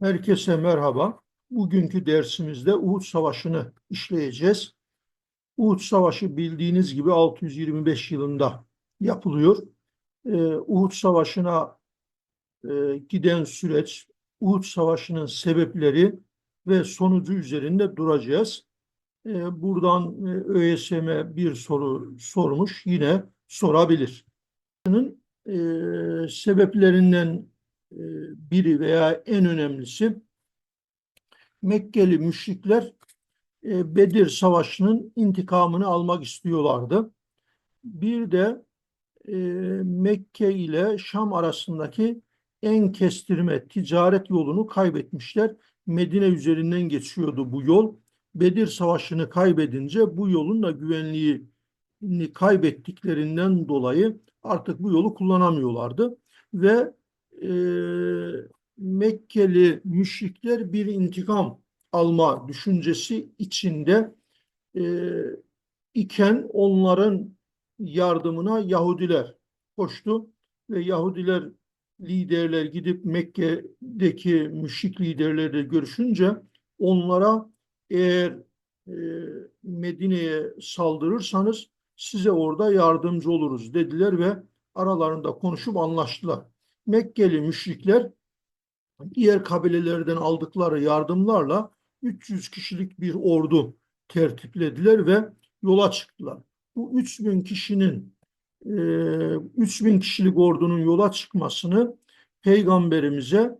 Herkese merhaba. Bugünkü dersimizde Uhud Savaşı'nı işleyeceğiz. Uhud Savaşı bildiğiniz gibi 625 yılında yapılıyor. Ee, Uhud Savaşı'na e, giden süreç, Uhud Savaşı'nın sebepleri ve sonucu üzerinde duracağız. Ee, buradan e, ÖSYM bir soru sormuş, yine sorabilir. E, sebeplerinden e, biri veya en önemlisi Mekkeli müşrikler e, Bedir Savaşı'nın intikamını almak istiyorlardı. Bir de e, Mekke ile Şam arasındaki en kestirme ticaret yolunu kaybetmişler. Medine üzerinden geçiyordu bu yol. Bedir Savaşı'nı kaybedince bu yolun da güvenliğini kaybettiklerinden dolayı artık bu yolu kullanamıyorlardı. Ve e, Mekkeli müşrikler bir intikam alma düşüncesi içinde e, iken onların yardımına Yahudiler koştu ve Yahudiler liderler gidip Mekke'deki müşrik liderlerle görüşünce onlara eğer e, Medine'ye saldırırsanız size orada yardımcı oluruz dediler ve aralarında konuşup anlaştılar. Mekkeli müşrikler diğer kabilelerden aldıkları yardımlarla 300 kişilik bir ordu tertiplediler ve yola çıktılar. Bu 3000 kişinin e, 3000 kişilik ordunun yola çıkmasını peygamberimize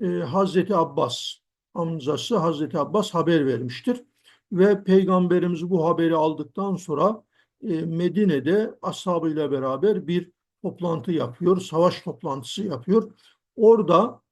e, Hazreti Abbas amcası Hazreti Abbas haber vermiştir. Ve peygamberimiz bu haberi aldıktan sonra e, Medine'de ashabıyla beraber bir toplantı yapıyor, savaş toplantısı yapıyor. Orada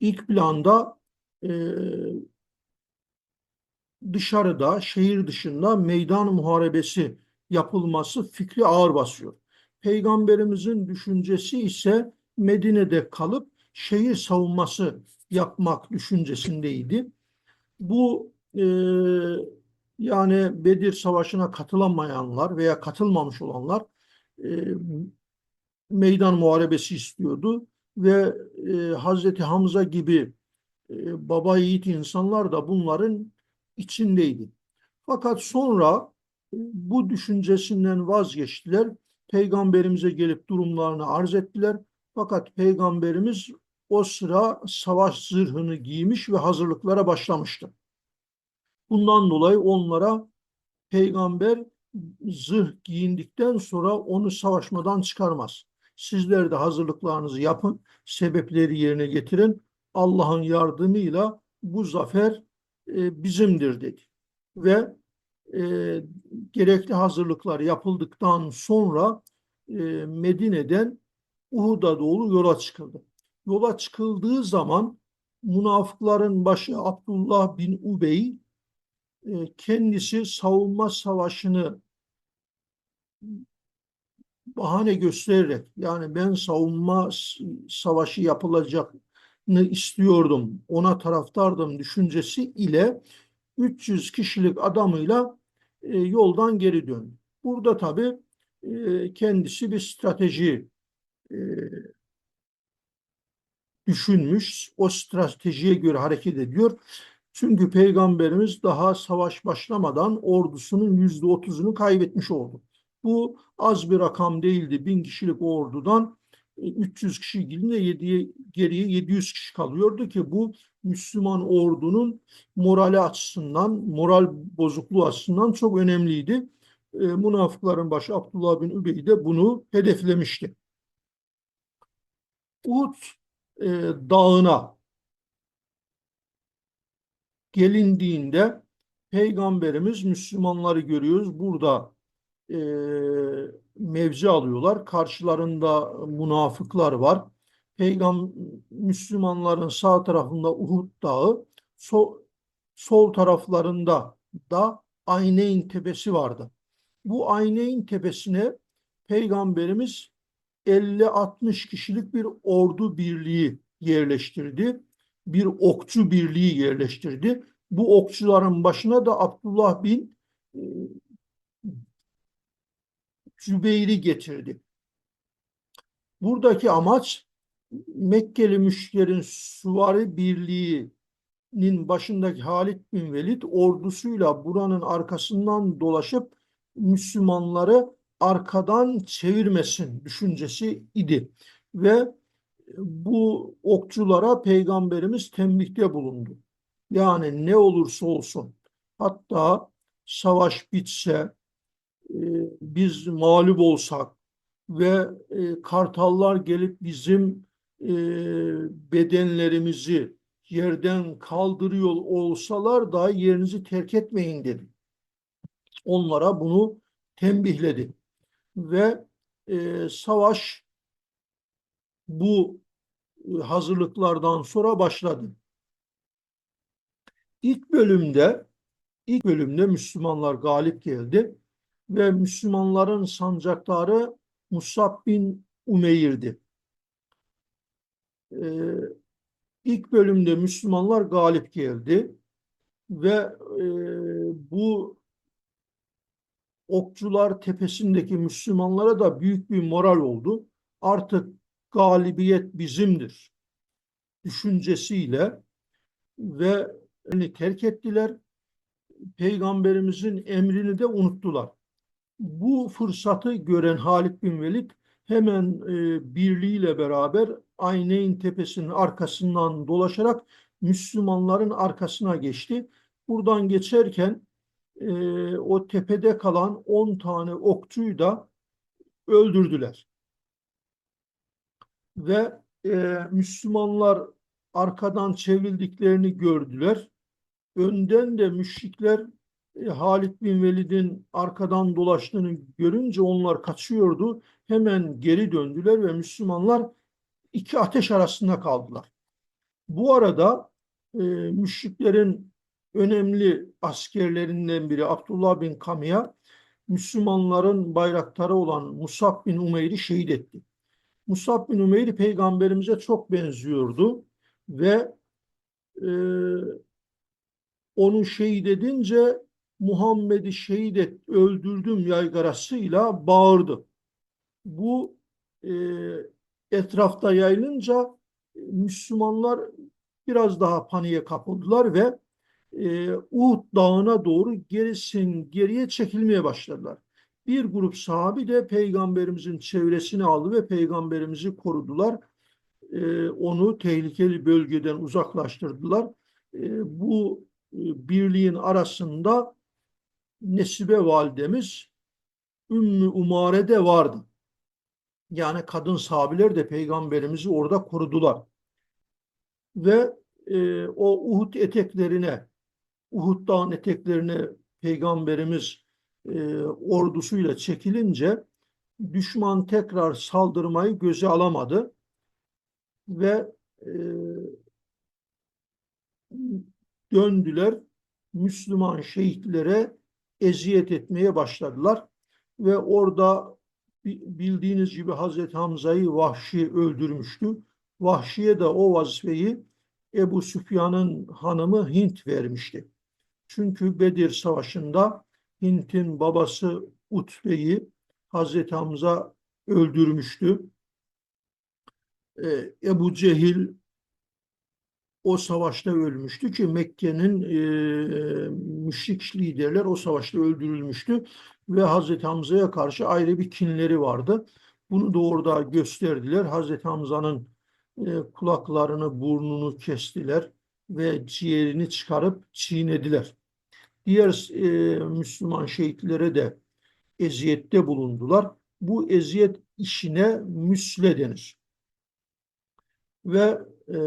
ilk planda e, dışarıda, şehir dışında meydan muharebesi yapılması fikri ağır basıyor. Peygamberimizin düşüncesi ise Medine'de kalıp şehir savunması yapmak düşüncesindeydi. Bu e, yani Bedir Savaşı'na katılamayanlar veya katılmamış olanlar e, meydan muharebesi istiyordu ve e, Hazreti Hamza gibi e, baba yiğit insanlar da bunların içindeydi. Fakat sonra e, bu düşüncesinden vazgeçtiler. Peygamberimize gelip durumlarını arz ettiler. Fakat peygamberimiz o sıra savaş zırhını giymiş ve hazırlıklara başlamıştı. Bundan dolayı onlara peygamber zırh giyindikten sonra onu savaşmadan çıkarmaz. Sizler de hazırlıklarınızı yapın, sebepleri yerine getirin. Allah'ın yardımıyla bu zafer e, bizimdir dedi. Ve e, gerekli hazırlıklar yapıldıktan sonra e, Medine'den Uhud'a doğru yola çıkıldı. Yola çıkıldığı zaman münafıkların başı Abdullah bin Ubey e, kendisi savunma savaşını bahane göstererek yani ben savunma savaşı yapılacağını istiyordum, ona taraftardım düşüncesi ile 300 kişilik adamıyla e, yoldan geri döndü. Burada tabii e, kendisi bir strateji e, düşünmüş, o stratejiye göre hareket ediyor. Çünkü Peygamberimiz daha savaş başlamadan ordusunun yüzde otuzunu kaybetmiş oldu. Bu az bir rakam değildi. Bin kişilik ordudan 300 e, kişi gidince geriye 700 kişi kalıyordu ki bu Müslüman ordunun morali açısından, moral bozukluğu açısından çok önemliydi. E, münafıkların başı Abdullah bin Übey de bunu hedeflemişti. Uhud e, dağına gelindiğinde Peygamberimiz Müslümanları görüyoruz. Burada e, mevzi alıyorlar. Karşılarında münafıklar var. Peygam Müslümanların sağ tarafında Uhud Dağı, sol, sol taraflarında da Ayneyn Tepesi vardı. Bu Ayneyn Tepesine Peygamberimiz 50-60 kişilik bir ordu birliği yerleştirdi. Bir okçu birliği yerleştirdi. Bu okçuların başına da Abdullah bin Zübeyir'i getirdi. Buradaki amaç Mekkeli müşriklerin süvari birliğinin başındaki Halid bin Velid ordusuyla buranın arkasından dolaşıp Müslümanları arkadan çevirmesin düşüncesi idi. Ve bu okçulara peygamberimiz tembihte bulundu. Yani ne olursa olsun hatta savaş bitse biz mağlup olsak ve e, kartallar gelip bizim e, bedenlerimizi yerden kaldırıyor olsalar da yerinizi terk etmeyin dedi. Onlara bunu tembihledi. Ve e, savaş bu e, hazırlıklardan sonra başladı. İlk bölümde ilk bölümde Müslümanlar galip geldi ve Müslümanların sancaktarı Musab bin Umeyr'di. Ee, ilk bölümde Müslümanlar galip geldi ve e, bu Okçular Tepesi'ndeki Müslümanlara da büyük bir moral oldu. Artık galibiyet bizimdir düşüncesiyle ve terk ettiler. Peygamberimizin emrini de unuttular. Bu fırsatı gören Halid bin Velid hemen e, birliğiyle beraber Ayneyn tepesinin arkasından dolaşarak Müslümanların arkasına geçti. Buradan geçerken e, o tepede kalan 10 tane okçuyu da öldürdüler. Ve e, Müslümanlar arkadan çevrildiklerini gördüler. Önden de müşrikler Halid bin Velid'in arkadan dolaştığını görünce onlar kaçıyordu. Hemen geri döndüler ve Müslümanlar iki ateş arasında kaldılar. Bu arada e, müşriklerin önemli askerlerinden biri Abdullah bin Kamiya Müslümanların bayraktarı olan Musab bin Umeyr'i şehit etti. Musab bin Umeyr peygamberimize çok benziyordu ve e, onu şehit edince Muhammed'i şehit et, öldürdüm yaygarasıyla bağırdı. Bu e, etrafta yayılınca Müslümanlar biraz daha paniğe kapıldılar ve e, Uhud dağına doğru gerisin geriye çekilmeye başladılar. Bir grup sahabi de peygamberimizin çevresini aldı ve peygamberimizi korudular. E, onu tehlikeli bölgeden uzaklaştırdılar. E, bu e, birliğin arasında Nesibe validemiz Ümmü Umare de vardı. Yani kadın sahabiler de peygamberimizi orada korudular. Ve e, o Uhud eteklerine, Uhud dağın eteklerine peygamberimiz e, ordusuyla çekilince düşman tekrar saldırmayı göze alamadı ve e, döndüler Müslüman şehitlere eziyet etmeye başladılar ve orada bildiğiniz gibi Hazreti Hamza'yı Vahşi öldürmüştü. Vahşi'ye de o vazifeyi Ebu Süfyan'ın hanımı Hint vermişti. Çünkü Bedir Savaşı'nda Hint'in babası Utbe'yi Hazreti Hamza öldürmüştü. Ee, Ebu Cehil o savaşta ölmüştü ki Mekke'nin e, müşrik liderler o savaşta öldürülmüştü ve Hazreti Hamza'ya karşı ayrı bir kinleri vardı. Bunu da orada gösterdiler. Hazreti Hamza'nın e, kulaklarını, burnunu kestiler ve ciğerini çıkarıp çiğnediler. Diğer e, Müslüman şehitlere de eziyette bulundular. Bu eziyet işine müsle denir. Ve e,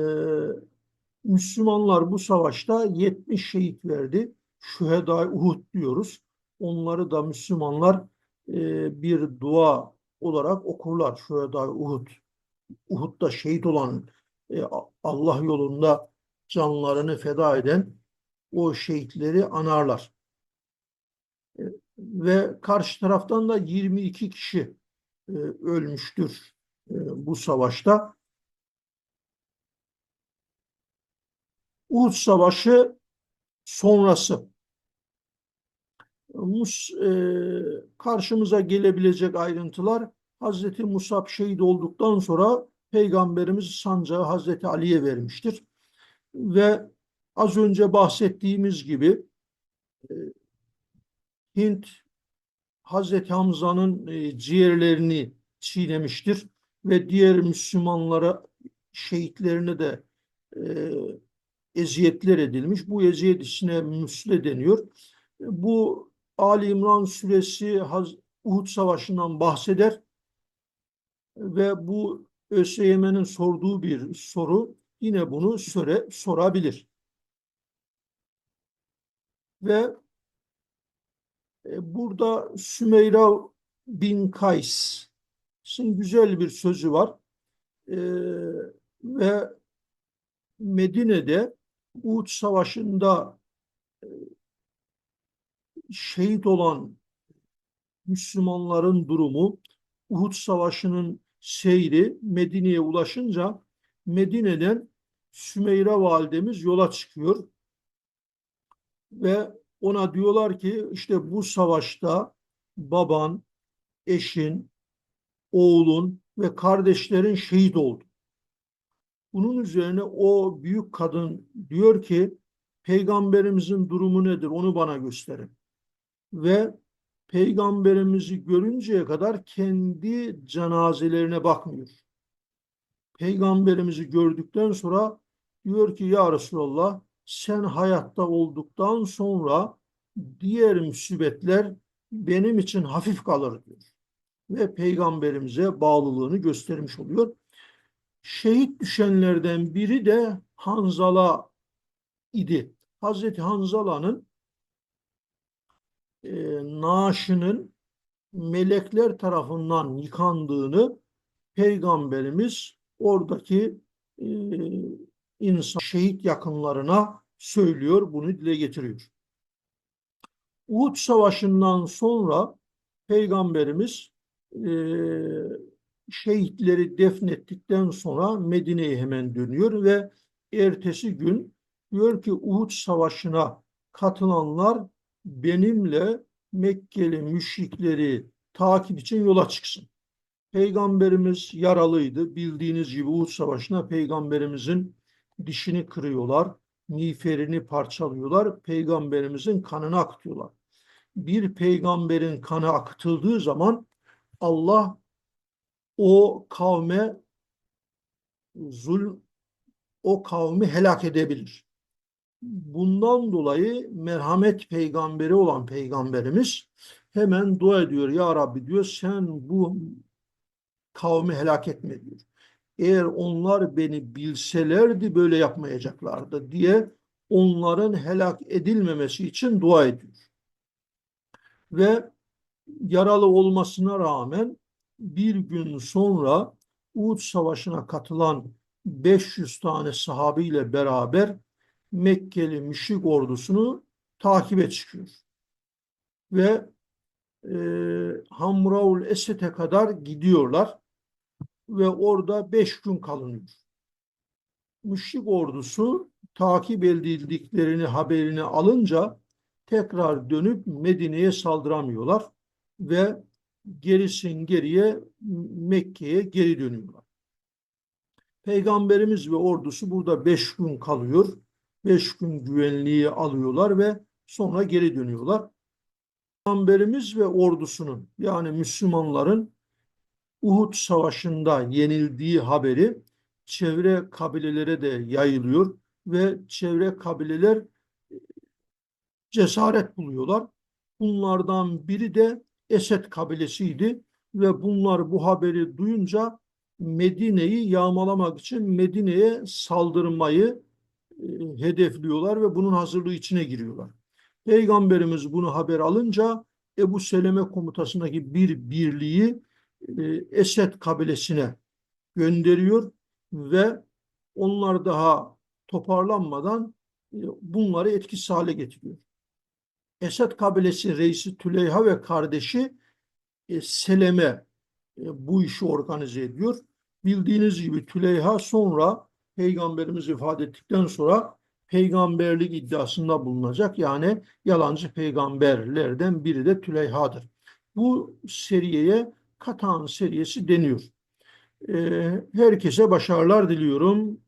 Müslümanlar bu savaşta 70 şehit verdi. Şüheda Uhud diyoruz. Onları da Müslümanlar e, bir dua olarak okurlar. Şüheda Uhud. Uhud'da şehit olan e, Allah yolunda canlarını feda eden o şehitleri anarlar. E, ve karşı taraftan da 22 kişi e, ölmüştür e, bu savaşta. Uhud Savaşı sonrası Mus, e, karşımıza gelebilecek ayrıntılar Hazreti Musab şehit olduktan sonra Peygamberimiz sancağı Hazreti Ali'ye vermiştir. Ve az önce bahsettiğimiz gibi e, Hint Hazreti Hamza'nın e, ciğerlerini çiğnemiştir ve diğer Müslümanlara şehitlerine de e, eziyetler edilmiş. Bu eziyet içine müsle deniyor. Bu Ali İmran suresi Uhud Savaşı'ndan bahseder ve bu ÖSYM'nin sorduğu bir soru yine bunu söre, sorabilir. Ve e, burada Sümeyra bin Kays'ın güzel bir sözü var. E, ve Medine'de Uhud Savaşı'nda e, şehit olan Müslümanların durumu, Uhud Savaşı'nın seyri Medine'ye ulaşınca Medine'den Sümeyra validemiz yola çıkıyor ve ona diyorlar ki işte bu savaşta baban, eşin, oğlun ve kardeşlerin şehit oldu. Bunun üzerine o büyük kadın diyor ki peygamberimizin durumu nedir onu bana gösterin. Ve peygamberimizi görünceye kadar kendi cenazelerine bakmıyor. Peygamberimizi gördükten sonra diyor ki ya Resulallah sen hayatta olduktan sonra diğer müsibetler benim için hafif kalır diyor. Ve peygamberimize bağlılığını göstermiş oluyor. Şehit düşenlerden biri de Hanzala idi. Hazreti Hanzala'nın e, naaşının melekler tarafından yıkandığını peygamberimiz oradaki e, insan şehit yakınlarına söylüyor, bunu dile getiriyor. Uhud Savaşı'ndan sonra Peygamberimiz e, şehitleri defnettikten sonra Medine'ye hemen dönüyor ve ertesi gün diyor ki Uhud Savaşı'na katılanlar benimle Mekkeli müşrikleri takip için yola çıksın. Peygamberimiz yaralıydı. Bildiğiniz gibi Uhud Savaşı'na peygamberimizin dişini kırıyorlar, miğferini parçalıyorlar, peygamberimizin kanını akıtıyorlar. Bir peygamberin kanı akıtıldığı zaman Allah o kavme zulm o kavmi helak edebilir. Bundan dolayı merhamet peygamberi olan peygamberimiz hemen dua ediyor. Ya Rabbi diyor sen bu kavmi helak etme diyor. Eğer onlar beni bilselerdi böyle yapmayacaklardı diye onların helak edilmemesi için dua ediyor. Ve yaralı olmasına rağmen bir gün sonra Uhud Savaşı'na katılan 500 tane sahabiyle beraber Mekkeli müşrik ordusunu takibe çıkıyor. Ve e, Hamraul Esed'e kadar gidiyorlar ve orada beş gün kalınıyor. Müşrik ordusu takip edildiklerini haberini alınca tekrar dönüp Medine'ye saldıramıyorlar ve gerisin geriye Mekke'ye geri dönüyorlar. Peygamberimiz ve ordusu burada beş gün kalıyor. Beş gün güvenliği alıyorlar ve sonra geri dönüyorlar. Peygamberimiz ve ordusunun yani Müslümanların Uhud Savaşı'nda yenildiği haberi çevre kabilelere de yayılıyor ve çevre kabileler cesaret buluyorlar. Bunlardan biri de Esed kabilesiydi ve bunlar bu haberi duyunca Medine'yi yağmalamak için Medine'ye saldırmayı e, hedefliyorlar ve bunun hazırlığı içine giriyorlar. Peygamberimiz bunu haber alınca Ebu Seleme komutasındaki bir birliği e, Esed kabilesine gönderiyor ve onlar daha toparlanmadan e, bunları etkisiz hale getiriyor. Esed kabilesi reisi Tüleyha ve kardeşi e, Seleme bu işi organize ediyor. Bildiğiniz gibi Tüleyha sonra peygamberimiz ifade ettikten sonra peygamberlik iddiasında bulunacak. Yani yalancı peygamberlerden biri de Tüleyha'dır. Bu seriyeye Katan seriyesi deniyor. Ee, herkese başarılar diliyorum.